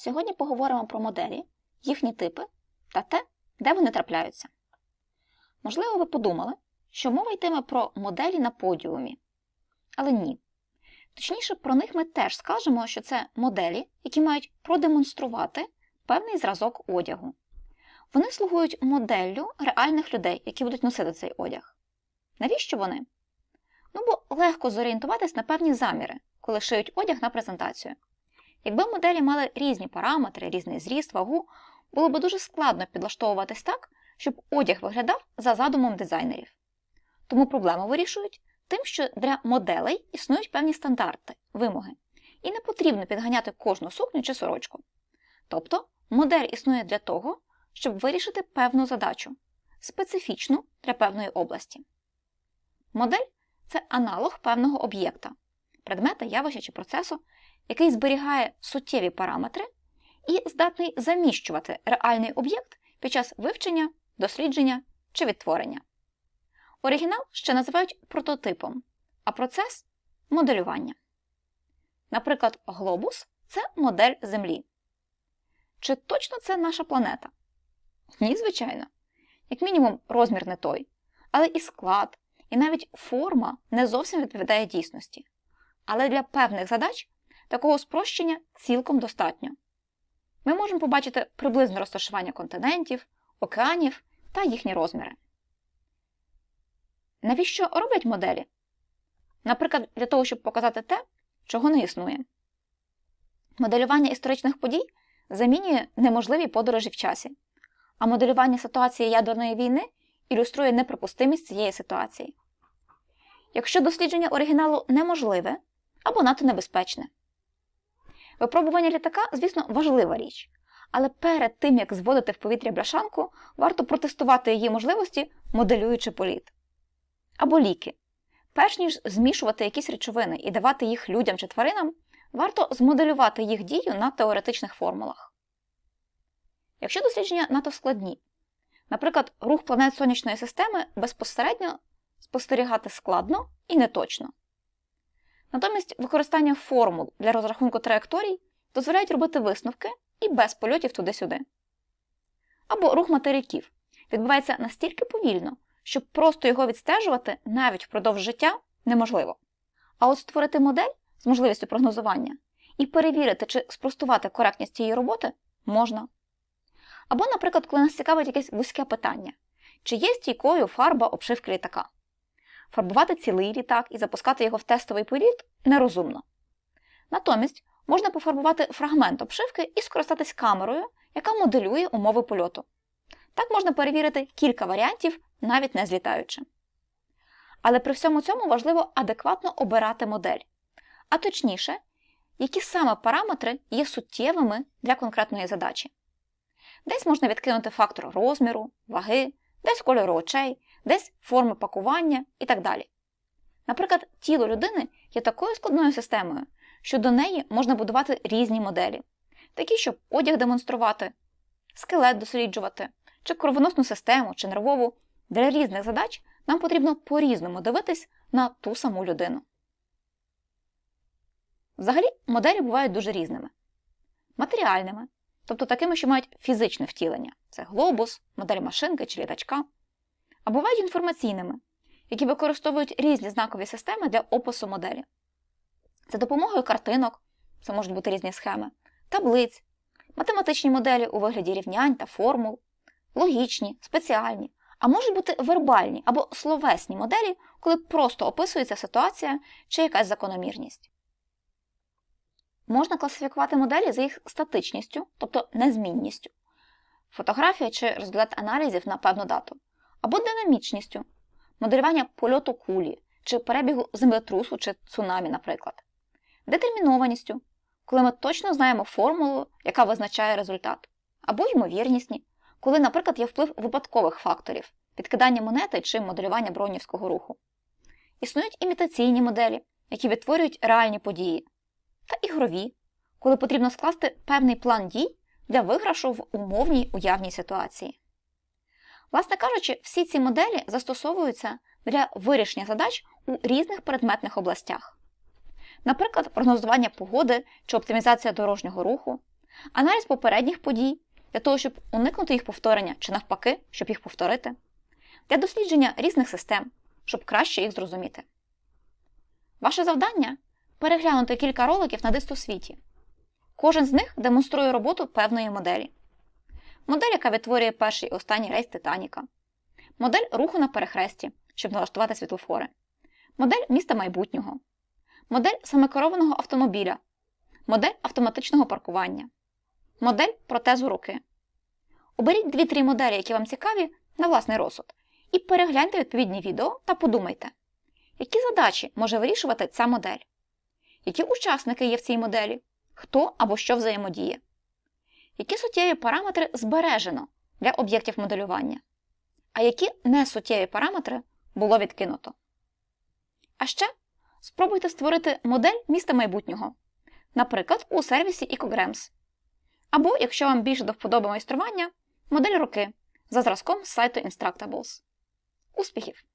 Сьогодні поговоримо про моделі, їхні типи та те, де вони трапляються. Можливо, ви подумали, що мова йтиме про моделі на подіумі. Але ні. Точніше, про них ми теж скажемо, що це моделі, які мають продемонструвати певний зразок одягу. Вони слугують моделлю реальних людей, які будуть носити цей одяг. Навіщо вони? Ну, бо легко зорієнтуватись на певні заміри, коли шиють одяг на презентацію. Якби моделі мали різні параметри, різний зріст, вагу, було б дуже складно підлаштовуватись так, щоб одяг виглядав за задумом дизайнерів. Тому проблему вирішують тим, що для моделей існують певні стандарти, вимоги, і не потрібно підганяти кожну сукню чи сорочку. Тобто модель існує для того, щоб вирішити певну задачу, специфічну для певної області. Модель це аналог певного об'єкта, предмета, явища чи процесу, який зберігає суттєві параметри і здатний заміщувати реальний об'єкт під час вивчення, дослідження чи відтворення. Оригінал ще називають прототипом, а процес моделювання. Наприклад, глобус це модель Землі. Чи точно це наша планета? Ні, звичайно. Як мінімум, розмір не той, але і склад, і навіть форма не зовсім відповідає дійсності. Але для певних задач такого спрощення цілком достатньо. Ми можемо побачити приблизне розташування континентів, океанів та їхні розміри. Навіщо роблять моделі? Наприклад, для того, щоб показати те, чого не існує. Моделювання історичних подій замінює неможливі подорожі в часі, а моделювання ситуації ядерної війни ілюструє неприпустимість цієї ситуації. Якщо дослідження оригіналу неможливе або надто небезпечне. Випробування літака, звісно, важлива річ, але перед тим, як зводити в повітря бляшанку, варто протестувати її можливості, моделюючи політ. Або ліки. Перш ніж змішувати якісь речовини і давати їх людям чи тваринам, варто змоделювати їх дію на теоретичних формулах. Якщо дослідження надто складні, наприклад, рух планет сонячної системи безпосередньо спостерігати складно і неточно. Натомість використання формул для розрахунку траєкторій дозволяють робити висновки і без польотів туди-сюди. Або рух материків відбувається настільки повільно, що просто його відстежувати навіть впродовж життя неможливо. А от створити модель з можливістю прогнозування і перевірити чи спростувати коректність цієї роботи можна. Або, наприклад, коли нас цікавить якесь вузьке питання, чи є стійкою фарба обшивки літака. Фарбувати цілий літак і запускати його в тестовий політ нерозумно. Натомість можна пофарбувати фрагмент обшивки і скористатись камерою, яка моделює умови польоту. Так можна перевірити кілька варіантів, навіть не злітаючи. Але при всьому цьому важливо адекватно обирати модель, а точніше, які саме параметри є суттєвими для конкретної задачі. Десь можна відкинути фактор розміру, ваги, десь кольору очей, десь форми пакування і так далі. Наприклад, тіло людини є такою складною системою, що до неї можна будувати різні моделі, такі, щоб одяг демонструвати, скелет досліджувати, чи кровоносну систему, чи нервову. Для різних задач нам потрібно по-різному дивитись на ту саму людину. Взагалі, моделі бувають дуже різними: матеріальними, тобто такими, що мають фізичне втілення це глобус, модель машинки чи літачка, а бувають інформаційними, які використовують різні знакові системи для опису моделі. За допомогою картинок, це можуть бути різні схеми, таблиць, математичні моделі у вигляді рівнянь та формул, логічні, спеціальні, а можуть бути вербальні або словесні моделі, коли просто описується ситуація чи якась закономірність. Можна класифікувати моделі за їх статичністю, тобто незмінністю, фотографія чи результат аналізів на певну дату, або динамічністю, моделювання польоту кулі чи перебігу землетрусу чи цунамі, наприклад, детермінованістю, коли ми точно знаємо формулу, яка визначає результат, або ймовірнісні, коли, наприклад, є вплив випадкових факторів, підкидання монети чи моделювання бронівського руху. Існують імітаційні моделі, які відтворюють реальні події, та ігрові, коли потрібно скласти певний план дій для виграшу в умовній уявній ситуації. Власне кажучи, всі ці моделі застосовуються для вирішення задач у різних предметних областях. Наприклад, прогнозування погоди чи оптимізація дорожнього руху, аналіз попередніх подій для того, щоб уникнути їх повторення чи навпаки, щоб їх повторити, для дослідження різних систем, щоб краще їх зрозуміти. Ваше завдання переглянути кілька роликів на дистосвіті. Кожен з них демонструє роботу певної моделі. Модель, яка відтворює перший і останній рейс Титаніка, модель руху на перехресті, щоб налаштувати світлофори, модель міста майбутнього, модель самокерованого автомобіля, модель автоматичного паркування, модель протезу руки. Оберіть 2-3 моделі, які вам цікаві, на власний розсуд, і перегляньте відповідні відео та подумайте, які задачі може вирішувати ця модель, які учасники є в цій моделі, хто або що взаємодіє, які суттєві параметри збережено для об'єктів моделювання, а які несуттєві параметри було відкинуто. А ще спробуйте створити модель міста майбутнього, наприклад, у сервісі EcoGrams. Або, якщо вам більше до вподоби майстрування, модель руки за зразком з сайту Instructables. Успіхів!